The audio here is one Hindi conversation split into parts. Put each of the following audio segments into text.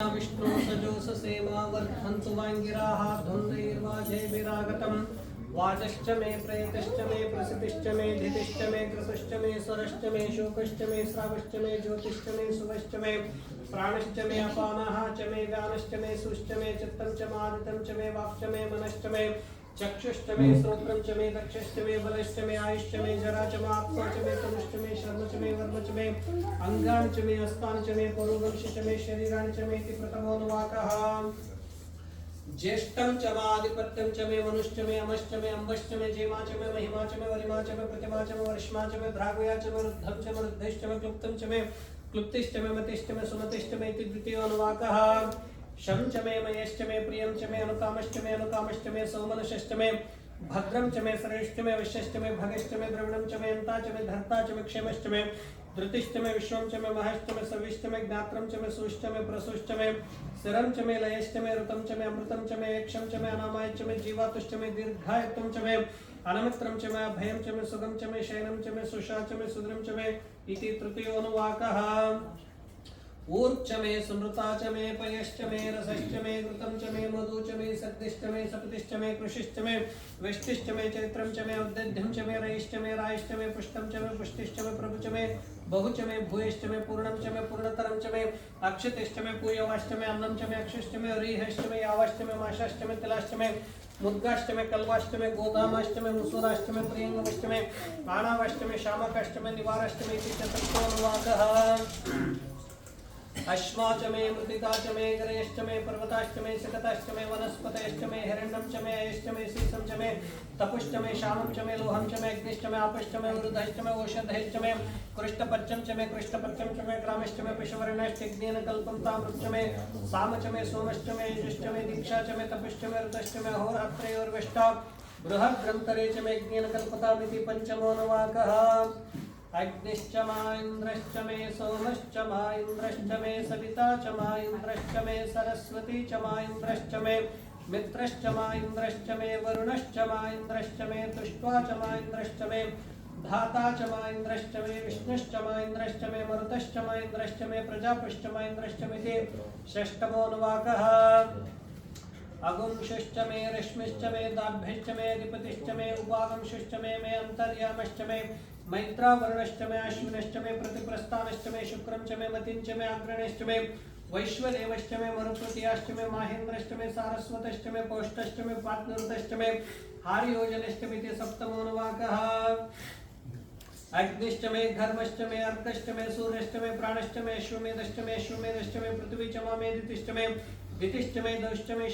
विष्णु सजोषसेवा वर्धन्तु वाङ्गिराः धुन्दैर्वाजैर्विरागतम् वाचश्च मे प्रेतश्च मे प्रसितिश्च मे धितिश्च मे कृतश्च मे स्वरश्च मे शोकश्च मे श्रावश्च मे ज्योतिश्च मे शुभश्च मे प्राणश्च मे अपानः च मे व्यानश्च मे सुश्च मे चित्तं च मादितं च मे वाक्च मे मनश्च मे चक्षुश्च मे श्रोत्रं च मे दक्षश्च मे बलश्च मे आयुश्च मे जरा च माप्तो च मे तनुश्च मे शर्म च मे वर्म च मे अङ्गानि च मे हस्तानि च मे पौरुवंश च मे शरीराणि च मे इति प्रथमोऽनुवाकः ज्येष्ठं च माधिपत्यं च मे मनुश्च मे अमश्च मे अम्बश्च मे जेमा च मे महिमा च मे वरिमा च मे प्रतिमा च मे वर्ष्मा च मे भ्रागुया च मे रुद्धं च मे रुद्धैश्च मे क्लुप्तं च मे क्लुप्तिश्च मे मतिश्च मे सुमतिश्च मे इति द्वितीयोऽनुवाकः शं च मे मयश्च मे प्रियं च मे अनुकामश्च मे अनुकामश्च मे सौमनशश्च मे भद्रं च मे सरेश्च मे वश्यश्च मे भगश्च मे द्रविणं च मे अन्ता च मे धर्ता च मे क्षेमश्च मे धृतिश्च मे विश्वं च मे महश्च मे सविश्च मे ज्ञात्रं च मे सुश्च मे प्रसुश्च मे स्थिरं च मे लयश्च मे ऋतं च मे अमृतं च मे यक्षं च मे अनामाय च मे जीवातुश्च मे दीर्घायुत्वं च मे अनमित्रं च मे अभयं च मे सुगं च मे शयनं च मे सुषा च मे सुदृं च मे इति तृतीयोऽनुवाकः ऊर्च मे सुमृता च मे पयश्च मे रसश्च मे घृतं च मे मधु च मे सद्दिश्च मे सपतिश्च मे कृषिश्च मे वेष्टिश्च मे चैत्रं च मे औद्यध्यं च मे रयिश्च मे रायश्च मे पुष्टं च मे पुष्टिश्च मे प्रभु च मे बहु च मे भूयश्च मे पूर्णं च मे पूर्णतरं च मे अक्षतिश्च मे पूयवाश्च मे अन्नं च मे अक्षिश्च मे रीहश्च मे यावश्च मे माशाश्च मे तिलाश्च मे मुद्गाश्च मे कल्वाश्च मे गोधामाश्च मे मुसुराश्च मे प्रियङ्गमश्च मे पाणावाश्च अश्वा च मे मृतिका च मे गरयश्च मे पर्वताश्च मे सकताश्च मे वनस्पतयश्च मे हिरण्यं च मे अयश्च मे सीसं च मे तपुश्च मे श्यामं च मे लोहं च मे अग्निश्च मे आपश्च मे वृद्धश्च मे ओषधयश्च मे कृष्टपच्चं च मे कृष्टपच्चं च मे ग्रामश्च मे पशुवर्णश्चग्नेन कल्पं तामृश्च मे साम च मे सोमश्च मे यजुश्च मे दीक्षा च मे तपश्च मे ऋतश्च मे होरात्रयोर्विष्टा बृहद्ग्रन्थरे च मे ज्ञेन कल्पतामिति पञ्चमोऽनुवाकः अग्निश्च मा मे सोमश्च मा इन्द्रश्च मे सविता च मा मे सरस्वती च मा मे मित्रश्च मा मे वरुणश्च मा मे तुष्ट्वा च मा मे धाता च मा मे विष्णुश्च मा मे मरुतश्च मा इन्द्रश्च मे प्रजापश्च मा इन्द्रश्च षष्टमोऽनुवाकः अगुंशश्च मे रश्मिश्च मे दाभ्यश्च मे अधिपतिश्च मे उपागंशश्च मे मे अन्तर्यामश्च मे मैत्रावर्णश्च मे, अश्विनश्च मे, प्रतिप्रस्थानश्च मे, शुक्रं च मे मतिञ्च मे, अग्रणश्च मे, वैश्वदेवश्च मे मरुत्वतीयाश्च मे, माहेन्द्रश्च मे, सारस्वतश्च मे, पौष्टश्च मे पात्नृतश्च मे, हार्योजनश्च मिति सप्तमोऽनुवाकः। अग्निश्च मे, घर्मश्च मे, अर्कश्च मे, सूर्यश्च पृथ्वी च मा मेदितिश्च मे दितिश्च मे, दौश्च मे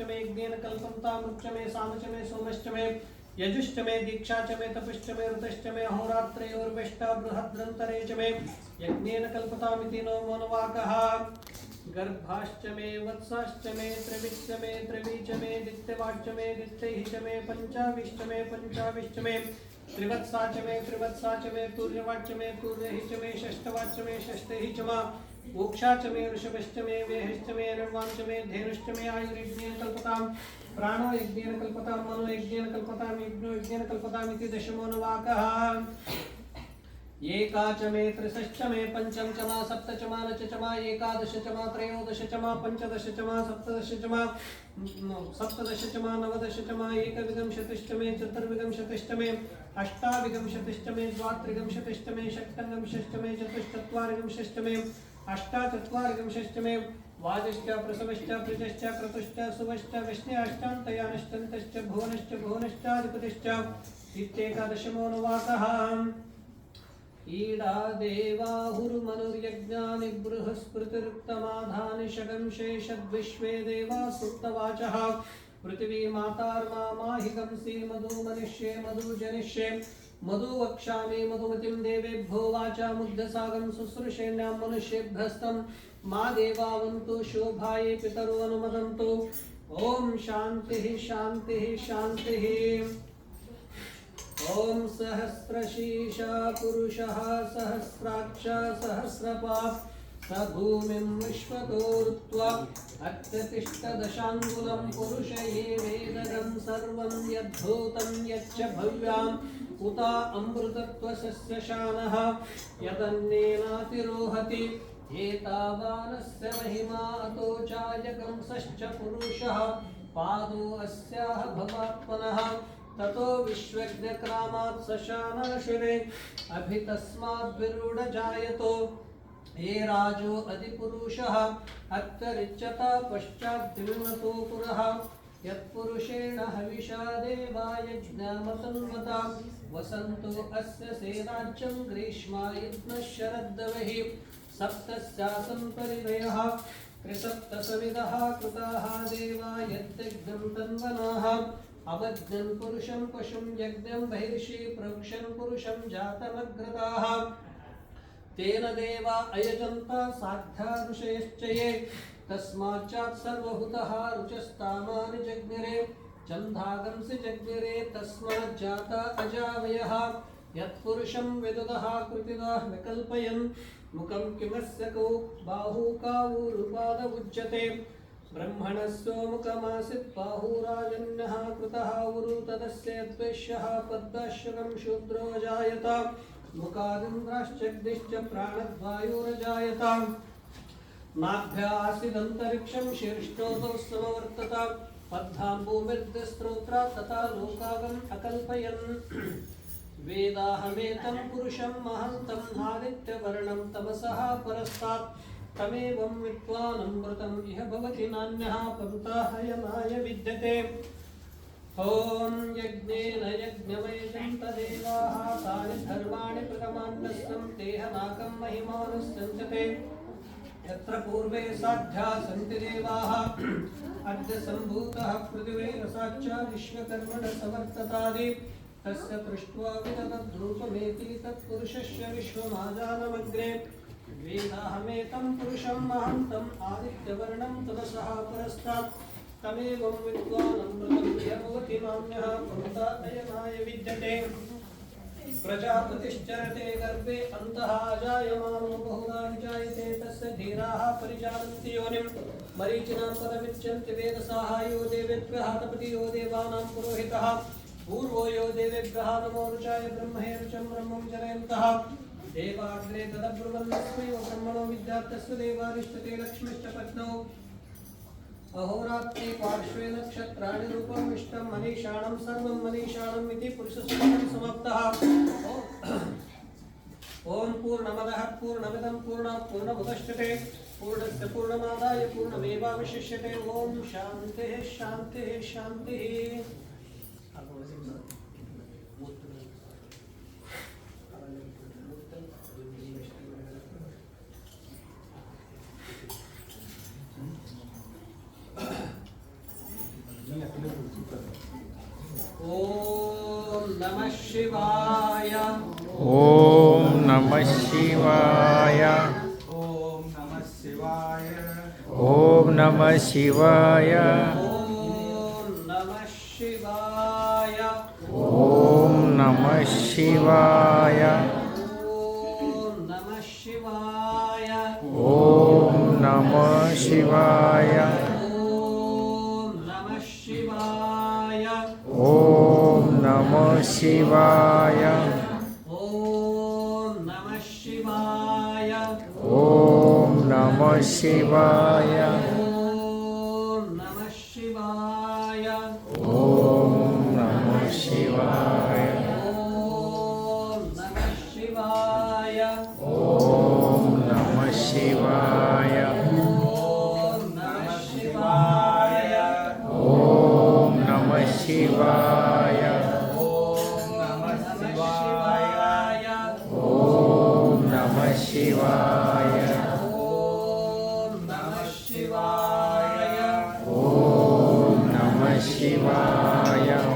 मे, यज्ञेन कल्पं तामृच्च मे साम मे, सोमश्च मे यजुश्च मे दीक्षा च मे तपश्च मे ऋतश्च मे अहोरात्रयोर्विष्टा बृहद्रन्तरे च मे यज्ञेन कल्पतामिति नोमोऽनुवाकः गर्भाश्च मे वत्साश्च मे त्रिविश्च मे त्रिवी च मे दित्यवाच्च मे दित्यैः च मे पञ्चाविश्च मोक्षा च मे ऋषभश्च मे वेहश्च मे निर्वां च मे धेनुश्च मे आयुर्यज्ञेन कल्पतां प्राणो यज्ञेन कल्पतां मनो यज्ञेन कल्पतां यज्ञो यज्ञेन कल्पतामिति दशमोऽनुवाकः एका च मे त्रिशश्च मे पञ्चम च मा सप्त च मा नच च मा एकादश च मा त्रयोदश च मा पञ्चदश च मा सप्तदश च मा सप्तदश च मा नवदश च मा एकविंशतिश्च मे चतुर्विंशतिश्च मे अष्टाविंशतिश्च मे द्वात्रिंशतिश्च मे षट्विंशतिश्च मे चतुश्चत्वारिंशतिश्च मे अष्टाचत्वारिंशतिश्च मे वाजश्च प्रसवश्च प्रजश्च क्रतुश्च, सुवश्च विष्ण्याष्टान्तयानश्चन्तश्च भुवनश्च, भुवनश्चाधिपतिश्च इत्येकादशमोऽनुवाकः। ईडा देवाहुर्मनुर्यज्ञानि बृहस्पतिरुक्तमाधानि षडंशेषद्विश्वे देवा सुप्तवाचः पृथिवी मातार्मा माहिकंसि मधु मनुष्ये मधु वक्षा मधुमति वक्ष्यामि वाचा देवेभ्यो वाचामुग्धसागं शुश्रूषेण्यां मनुष्येभ्यस्तं मा देवावन्तु शोभाये पितरो ओम ॐ शान्तिः शान्तिः शान्तिः। ॐ सहस्रशीर्षा पुरुषः सहस्राक्ष सहस्रपात् स भूमिं विश्वतोर्त्वा अत्यतिष्ठदशाङ्गुलं पुरुष ये सर्वं यद्भूतं यच्च भव्याम् उता अमृतत्वसस्यशानः यदन्नेनातिरोहति। एतावानस्य महिमा अतो चायकंसश्च पुरुषः। पादो अस्याः भवात्मनः। ततो विश्वज्ञक्रामात् सशानाशिरे अभि तस्माद्विरूढजायतो हे राजो अधिपुरुषः, अत्तरिच्यता पश्चाद्विमतो पुरः। यत्पुरुषेण हविषा देवाय ज्ञामतन्वता वसन्तो अस्य सेनाच्यं ग्रीष्मायुध्नः शरद्दवः सप्तस्यासन् परिदयः त्रिसप्तसविदः कृताः देवा यद्यज्ञं तन्वनाः। अवज्ञन् पुरुषं पशुं यज्ञं बहिर्षि प्रोक्षन् पुरुषं जातमग्रताः। तेन देवा अयजन्ता साध्या ऋषयश्च ये तस्माच्चात् सर्वभूतः रुचस्तामानि जज्ञिरे चन्दागंसि जज्ञिरे, तस्माज्जाता अजावयः यत्पुरुषं विदुदः कृतिदाः विकल्पयन्। मुखं किमस्य कौ बाहू बाहुराजन्यः कृतः तदस्य द्वेष्यः शूद्रो जायत। मुखादिन्द्राश्चग्निश्च प्राणद्वायुरजायताम्। नाभ्यासिदन्तरिक्षं शीर्ष्णोतौ समवर्तत पद्धां भूमिर्दस्त्रोत्रा तथा लोकागम् अकल्पयन्। वेदाहमेतं पुरुषं महन्तं नादित्यवर्णं तमसः परस्तात्। तमेवं विद्वानमृतम् इह भवति नान्यः पन्ताहयमाय विद्यते। ॐ यज्ञेन यज्ञमयजन्त देवाः तानि धर्माणि प्रथमान्नस्सं तेहनाकं महिमानुसञ्चते यत्र पूर्वे साध्या सन्ति देवाः अद्य सम्भूतः पृथिवे रसाच्च विश्वकर्मण तस्य दृष्ट्वा विदधद्रूपमेति तत्पुरुषस्य विश्वमाजानमग्रे। वेदाहमेतं पुरुषं महान्तम् आदित्यवर्णं तमसः परस्तात्। तमेवं विद्वानमृतं यभवति नान्यः पुरुता अयनाय विद्यते। प्रजापतिश्चरते गर्भे अन्तः अजायमानो बहुधा विजायते तस्य धीराः परिचालन्ति योनिं मरीचिनां पदमिच्छन्ति वेदसाः देवेभ्यः तपति यो देवानां पुरोहितः। पूर्वो यो देवेभ्यः नमो रुचाय ब्रह्मे रुचं ब्रह्मं जनयन्तः देवाग्रे तदब्रुवन्नस्मै ब्रह्मणो विद्यार्थस्य देवारिष्टते लक्ष्मीश्च पत्नौ अहोरात्रे पार्श्वे नक्षत्राणि रूपम् इष्टं मनीषाणं सर्वं मनीषाणम् इति पुरुषसूत्रं समाप्तः। ॐ पूर्णमदः, पूर्णमिदं पूर्णात् पूर्णमुदश्यते पूर्णस्य पूर्णमादाय पूर्णमेवावशिष्यते। ॐ शान्तिः शान्तिः शान्तिः। शिवाय। ॐ नमः शिवाय। ॐ नमः शिवाय। ॐ नमः शिवाय। ॐ नमः शिवाय Yeah.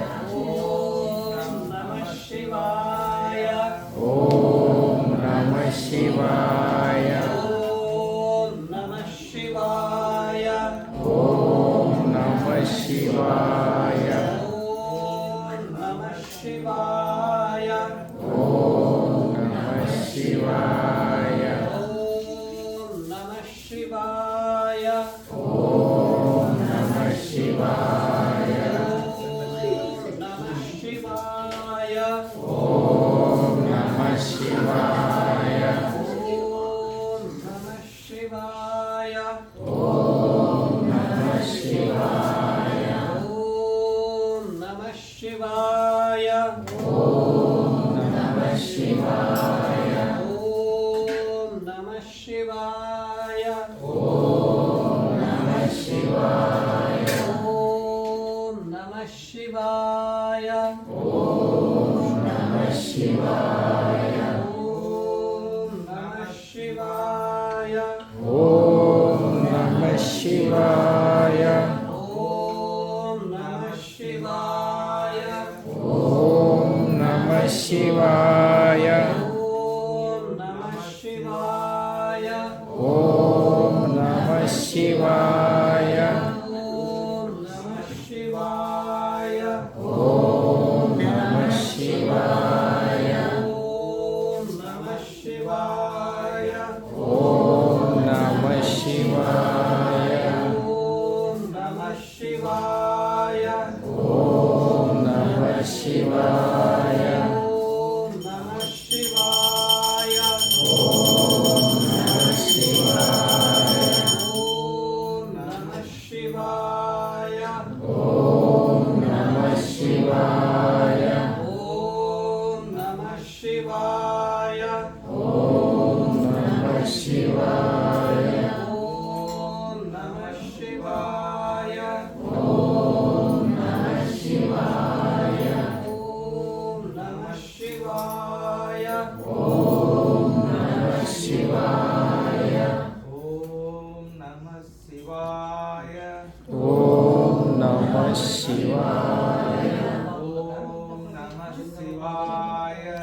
Amen.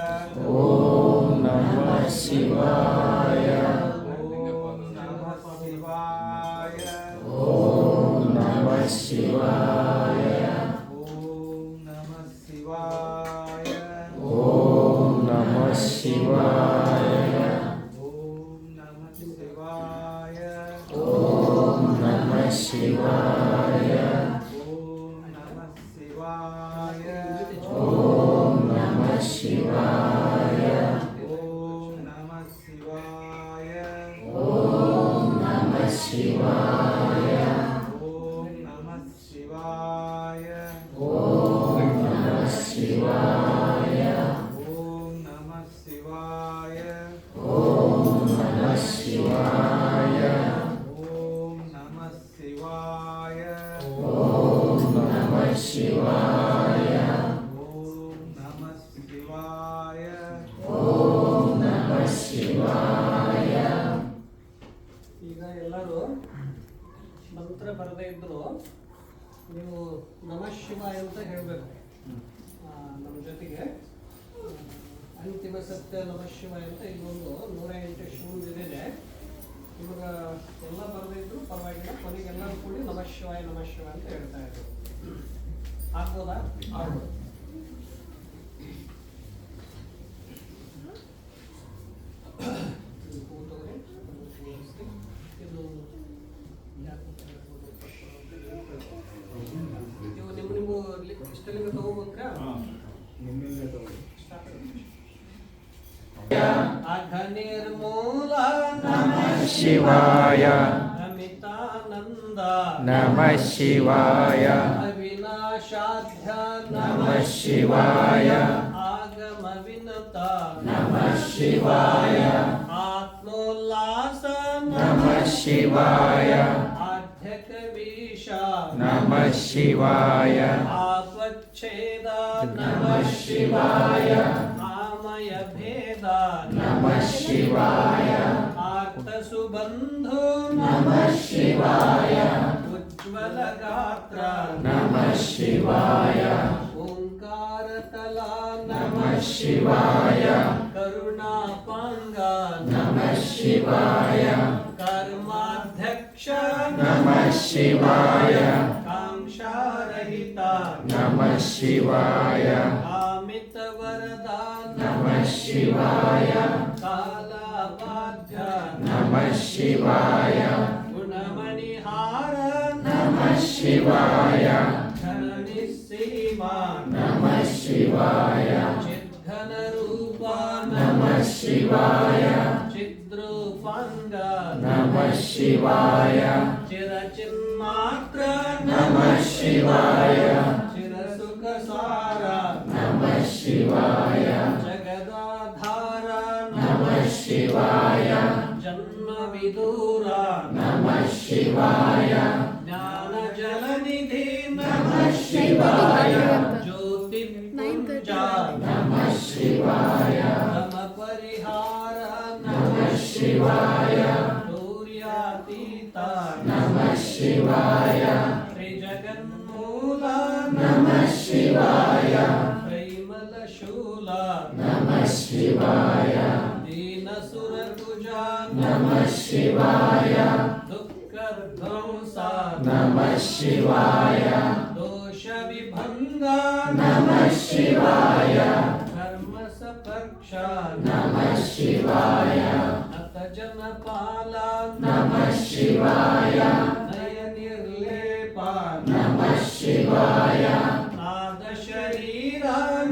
अघनिर्मूल नमः शिवाय। अमितानन्द नमः शिवाय। अविनाशाध्या नमः शिवाय। आगमविनता नमः शिवाय। आत्मोल्लास नमः शिवाय। आद्यकवीशा नमः शिवाय। ಛೇದಾ ನಮಃ ಶಿವಾಯ ಆಮಯ ಭೇದ ನಮಃ ಶಿವಾಯ ಆಕ್ತ ಸುಬಂಧು ನಮಃ ಶಿವಾಯ ಉಜ್ವಲ ಗಾತ್ರ ನಮಃ ಶಿವಾಯ ಓಂಕಾರ ತಲಾ ನಮಃ ಶಿವಾಯ ಕರುಣಾ ಪಾಂಗ ನಮಃ ಶಿವಾಯ ಕರ್ಮಾಧ್ಯಕ್ಷ ನಮಃ ಶಿವಾಯ शिवाय। अमित वरदा नमः शिवाय। नमः शिवाय। नमः शिवाय। नमः शिवाय। नमः शिवाय। नमः शिवाय। चिरचिन्मात्र नमः शिवाय। शिवाय जन्म विदूरा नम शिवाय ज्ञान जल निधि नमः शिवाय ज्योति नमः शिवाय नम परिहार नमः शिवाय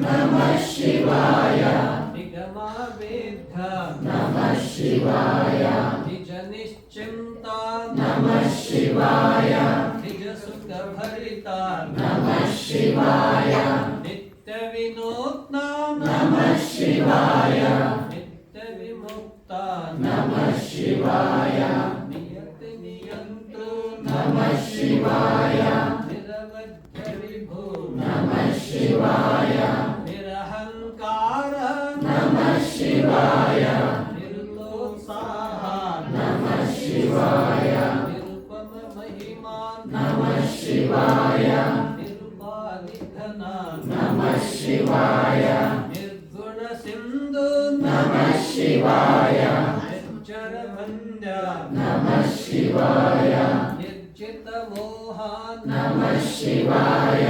नमः शिवाय। निगमावेद्धा नमः शिवाय निजनिश्चिन्ता नमः शिवाय निजसुखभरिता नमः शिवाय नित्यविनोत्ना नमः शिवाय नित्यविमुक्ता नमः शिवाय नियतिनियन्तृ नमः शिवाय निर्जरवन्द्या नमः शिवाय। निर्जितमोहा नमः शिवाय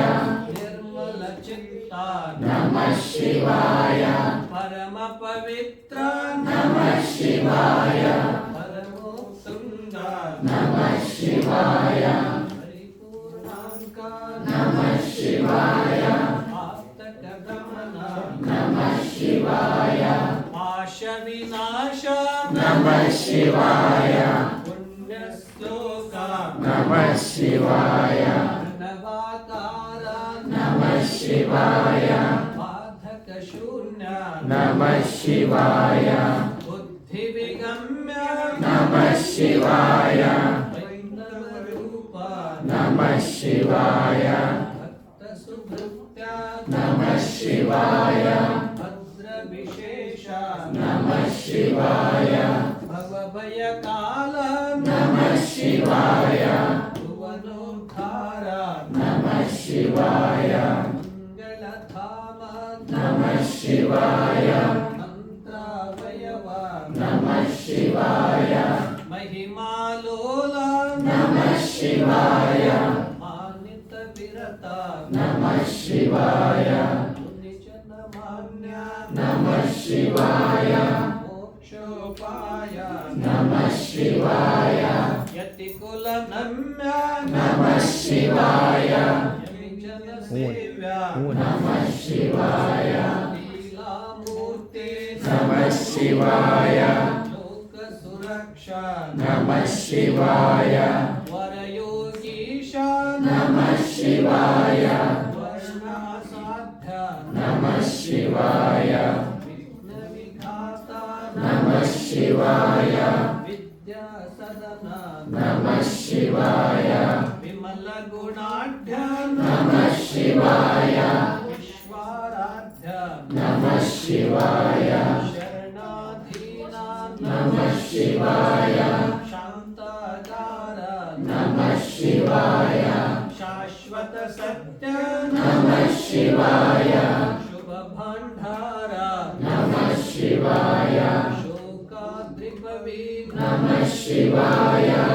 निर्मलचित्ता नमः शिवाय परमपवित्रा नमः शिवाय परमोत्तुङ्गा नमः शिवाय परिपूर्णाङ्का पाशविनाशा नमः शिवाय पुण्यश्लोका नमः शिवाय नवाकारा नमः शिवाय बाधकशून्या नमः शिवाय बुद्धिविगम्या नमः शिवाय वैष्णवरूपा नमः शिवाय भक्तसुभृत्या नमः शिवाय शिवाय भवभयकाला नमः शिवाय भुवनोद्धारा नमः शिवाय मङ्गलधामा नमः शिवाय मन्त्रावयवा नमः शिवाय महिमालोला नमः शिवाय मानितविरता नमः शिवाय मुनिजनमान्या नमः शिवाय शिवाय यतिकुलनम्या नमः शिवाय यतिजनसेव्या नमः शिवाय लीलामूर्ते नमः शिवाय लोकसुरक्षा नमः शिवाय वरयोगीशा नमः शिवाय वर्णासाध्या नमः शिवाय विघ्नविघाता नमः शिवाय विद्यासदना नमः शिवाय। विमलगुणाढ्या नमः शिवाय। विश्वाराध्या नमः शिवाय। शरणाधीना नमः शिवाय। शान्तागारा नमः शिवाय। शाश्वतसत्य नमः शिवाय। शुभभाण्डारा नमः शिवाय। शोकाद्रिपवी नमः शिवाय।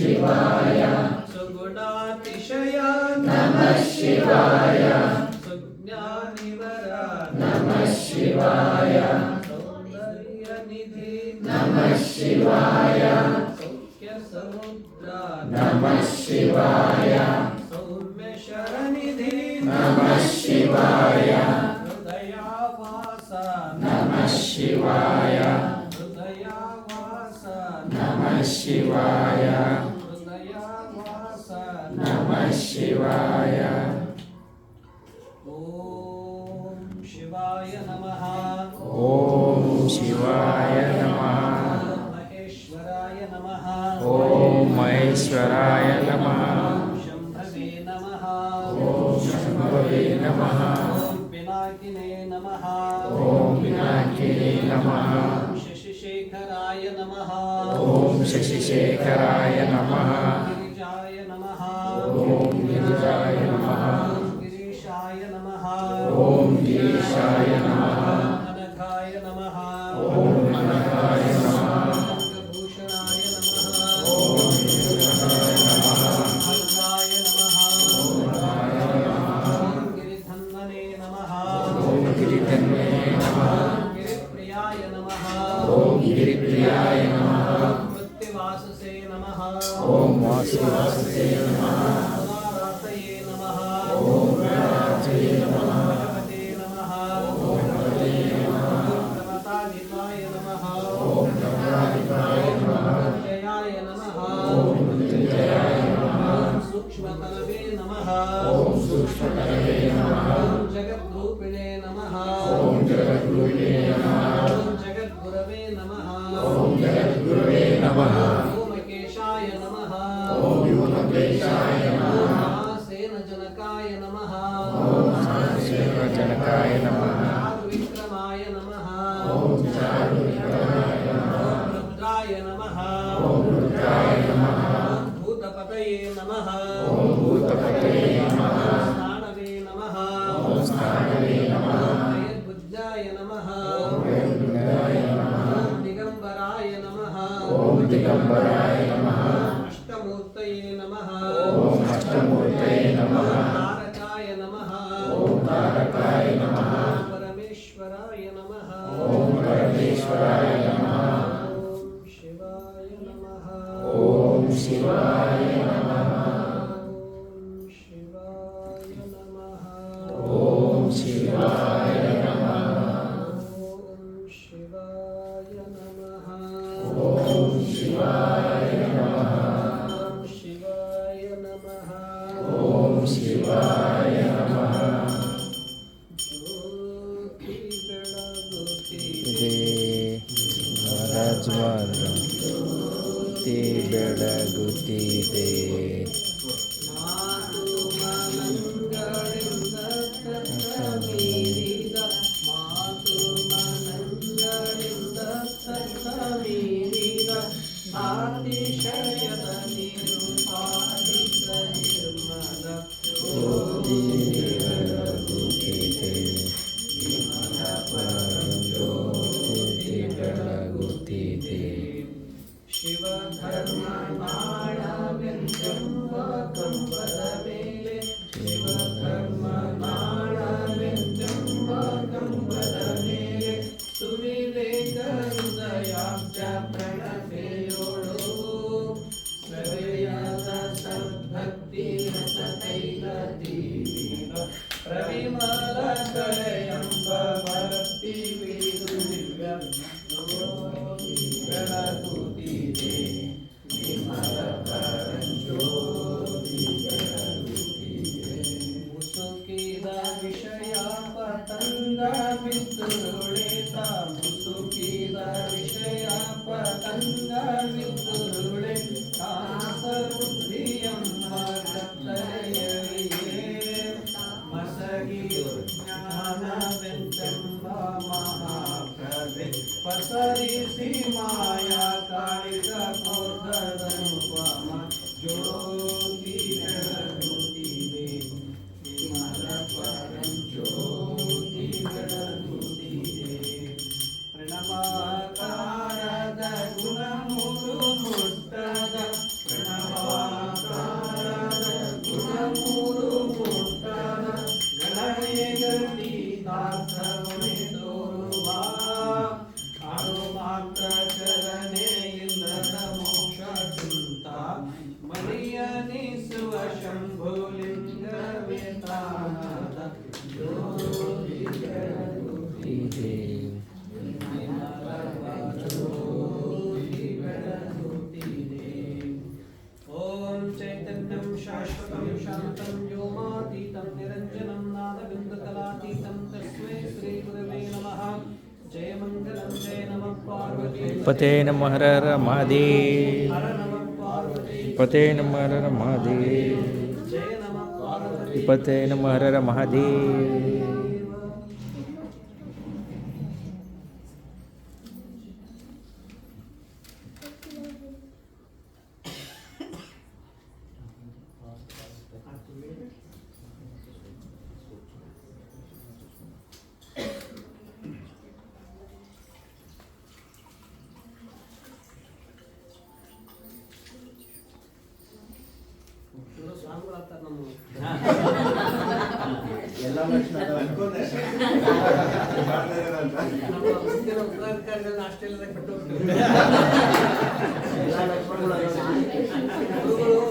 शिवाय. सुगुणातिशया नमः शिवाय. शिवाय सौख्यसमुद्रा नमः शिवाय सौम्यशरनिधि नमः शिवाय पिनाकिने नमः। ॐ पिनाकिने नमः। शशिशेखराय नमः। ॐ शशिशेखराय नमः। number அதிசயம் Jesus be not பத்தே நம்ம ஹர ஹர மாதே பத்தே நம்ம ஹர ஹர மாதே பத்தே நம்ம ஹர ஹர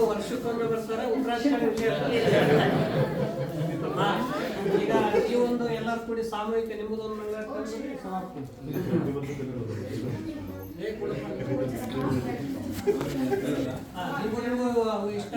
ವರ್ಷಕ್ಕೊಮ್ಮೆ ಬರ್ತಾರೆ ಉತ್ತರಾಧಿಕಾರಿ ಈಗ ಈ ಒಂದು ಎಲ್ಲರೂ ಕೂಡಿ ಸಾಮೂಹಿಕ ನಿಮ್ಮದೊಂದು ಇಷ್ಟ